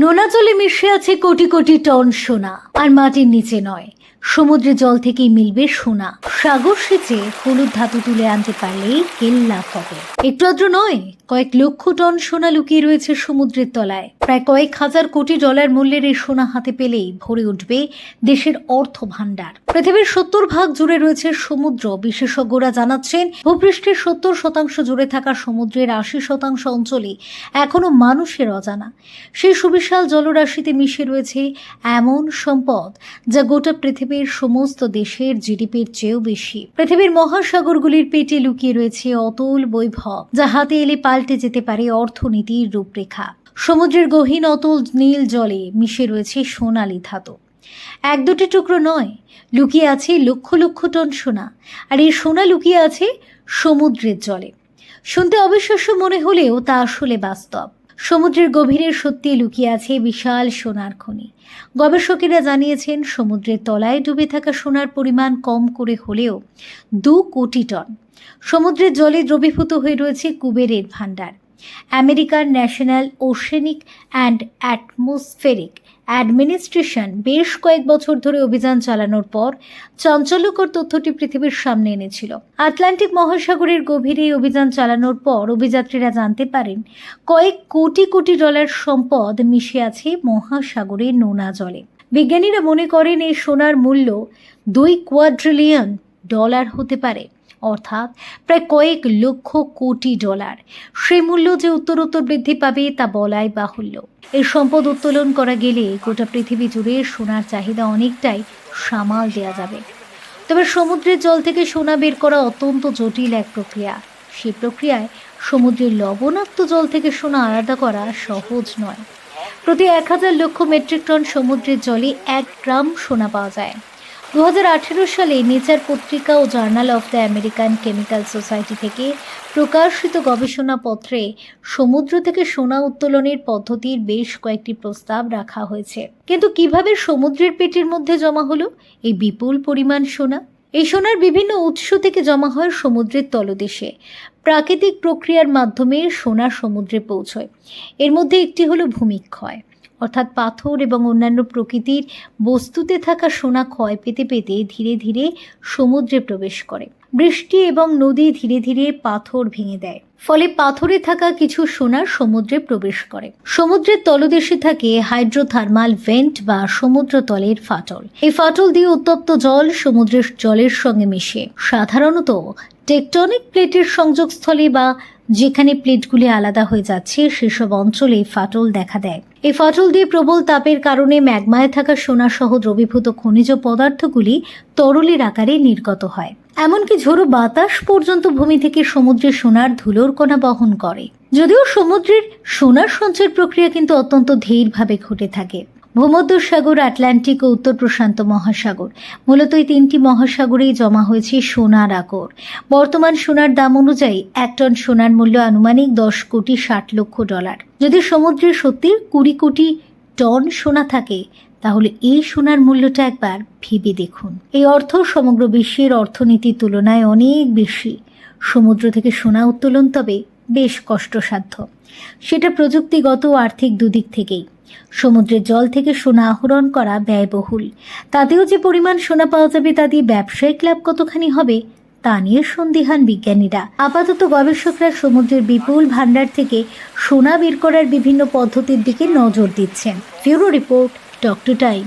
নোনা জলে মিশে আছে কোটি কোটি টন সোনা। আর মাটির নিচে নয় সমুদ্রের জল থেকেই মিলবে সোনা। সাগর সেচে হলুদ ধাতু তুলে আনতে পারলেই কেল্লা হবে। একটু আদ্র নয়, কয়েক লক্ষ টন সোনা লুকিয়ে রয়েছে সমুদ্রের তলায়। প্রায় কয়েক হাজার কোটি ডলার মূল্যের এই সোনা হাতে পেলেই ভরে উঠবে দেশের অর্থ ভাণ্ডার পৃথিবীর সত্তর ভাগ জুড়ে রয়েছে সমুদ্র, বিশেষজ্ঞরা জানাচ্ছেন, ভূপৃষ্ঠের সত্তর শতাংশ জুড়ে থাকা সমুদ্রের আশি শতাংশ অঞ্চলে এখনও মানুষের অজানা। সেই সুবিশাল জলরাশিতে মিশে রয়েছে এমন সম্পদ যা গোটা পৃথিবীর সমস্ত দেশের জিডিপির চেয়েও বেশি। পৃথিবীর মহাসাগরগুলির পেটে লুকিয়ে রয়েছে অতুল বৈভব, যা হাতে এলে পাল্টে যেতে পারে অর্থনীতির রূপরেখা। সমুদ্রের গহীন অতুল নীল জলে মিশে রয়েছে সোনালি ধাতু। এক দুটি টুকরো নয়, লুকিয়ে আছে লক্ষ লক্ষ টন সোনা, আর এই সোনা লুকিয়ে আছে সমুদ্রের জলে। শুনতে অবিশ্বাস্য মনে হলেও তা আসলে বাস্তব। সমুদ্রের গভীরে সত্যি লুকিয়ে আছে বিশাল সোনার খনি। গবেষকেরা জানিয়েছেন, সমুদ্রের তলায় ডুবে থাকা সোনার পরিমাণ কম করে হলেও দু কোটি টন। সমুদ্রের জলে দ্রবীভূত হয়ে রয়েছে কুবেরের ভাণ্ডার। আমেরিকার National Oceanic and Atmospheric Administration বেশ কয়েক বছর ধরে অভিযান চালানোর পর চাঞ্চল্যকর তথ্যটি পৃথিবীর সামনে এনেছিল। আটলান্টিক মহাসাগরের গভীরে অভিযান চালানোর পর অভিযাত্রীরা জানতে পারেন, কয়েক কোটি কোটি ডলার সম্পদ মিশে আছে মহাসাগরে নোনা জলে। বিজ্ঞানীরা মনে করেন এই সোনার মূল্য দুই কোয়াড্রিলিয়ন ডলার হতে পারে। অর্থাৎ প্রায় কয়েক লক্ষ কোটি ডলার। সেই মূল্য যে উত্তরোত্তর বৃদ্ধি পাবে তা বলাই বাহুল্য। এই সম্পদ উত্তোলন করা গেলে গোটা পৃথিবী জুড়ে সোনার চাহিদা অনেকটাই সামাল দেওয়া যাবে। তবে সমুদ্রের জল থেকে সোনা বের করা অত্যন্ত জটিল এক প্রক্রিয়া। সেই প্রক্রিয়ায় সমুদ্রের লবণাক্ত জল থেকে সোনা আলাদা করা সহজ নয়। প্রতি এক হাজার লক্ষ মেট্রিক টন সমুদ্রের জলে এক গ্রাম সোনা পাওয়া যায়। দু হাজার আঠেরো সালে নেচার পত্রিকা ও Journal of the American Chemical Society থেকে প্রকাশিত গবেষণাপত্রে সমুদ্র থেকে সোনা উত্তোলনের পদ্ধতির বেশ কয়েকটি প্রস্তাব রাখা হয়েছে। কিন্তু কীভাবে সমুদ্রের পেটের মধ্যে জমা হলো? এই বিপুল পরিমাণ সোনা? এই সোনার বিভিন্ন উৎস থেকে জমা হয় সমুদ্রের তলদেশে। প্রাকৃতিক প্রক্রিয়ার মাধ্যমে সোনা সমুদ্রে পৌঁছয়। এর মধ্যে একটি হলো ভূমিক্ষয়। অর্থাৎ পাথর এবং অন্যান্য প্রকৃতির বস্তুতে থাকা সোনা ক্ষয় পেতে পেতে ধীরে ধীরে সমুদ্রে প্রবেশ করে। বৃষ্টি এবং নদী ধীরে ধীরে পাথর ভেঙে দেয়। ফলে পাথরে থাকা কিছু সোনা সমুদ্রে প্রবেশ করে। সমুদ্রের তলদেশে থাকে হাইড্রোথার্মাল ভেন্ট বা সমুদ্র তলের ফাটল। এই ফাটল দিয়ে উত্তপ্ত জল সমুদ্রের জলের সঙ্গে মিশে। সাধারণত টেকটনিক প্লেটের সংযোগস্থলে বা যেখানে প্লেটগুলি আলাদা হয়ে যাচ্ছে, সেসব অঞ্চলে ফাটল দেখা দেয়। এই ফাটল দিয়ে প্রবল তাপের কারণে ম্যাগমায় থাকা সোনা সহ দ্রবীভূত খনিজ পদার্থগুলি তরলের আকারে নির্গত হয়। এমনকি ঝোড়ো বাতাস পর্যন্ত ভূমি থেকে সমুদ্রের সোনার ধুলোর কণা বহন করে। যদিও সমুদ্রের সোনার সঞ্চয়ের প্রক্রিয়া কিন্তু অত্যন্ত ধীরভাবে ঘটে থাকে। ভূমধ্যসাগর, আটলান্টিক ও উত্তর প্রশান্ত মহাসাগর। মূলত এই তিনটি মহাসাগরেই জমা হয়েছে সোনার আকর। বর্তমান সোনার দাম অনুযায়ী এক টন সোনার মূল্য আনুমানিক দশ কোটি ষাট লক্ষ ডলার। যদি সমুদ্রে সত্যি কুড়ি কোটি টন সোনা থাকে, তাহলে এই সোনার মূল্যটা একবার ভেবে দেখুন। এই অর্থ সমগ্র বিশ্বের অর্থনীতির তুলনায় অনেক বেশি। সমুদ্র থেকে সোনা উত্তোলন তবে বেশ কষ্টসাধ্য। সেটা প্রযুক্তিগত ও আর্থিক দুদিক থেকেই। সমুদ্রের জল থেকে সোনা আহরণ করা ব্যয়বহুল। তাতেও যে পরিমাণ সোনা পাওয়া যাবে তা দিয়ে ব্যবসায়িক লাভ কতখানি হবে, তা নিয়ে সন্দিহান বিজ্ঞানীরা। আপাতত গবেষকরা সমুদ্রের বিপুল ভাণ্ডার থেকে সোনা বের করার বিভিন্ন পদ্ধতির দিকে নজর দিচ্ছেন। Bureau report, doctor time.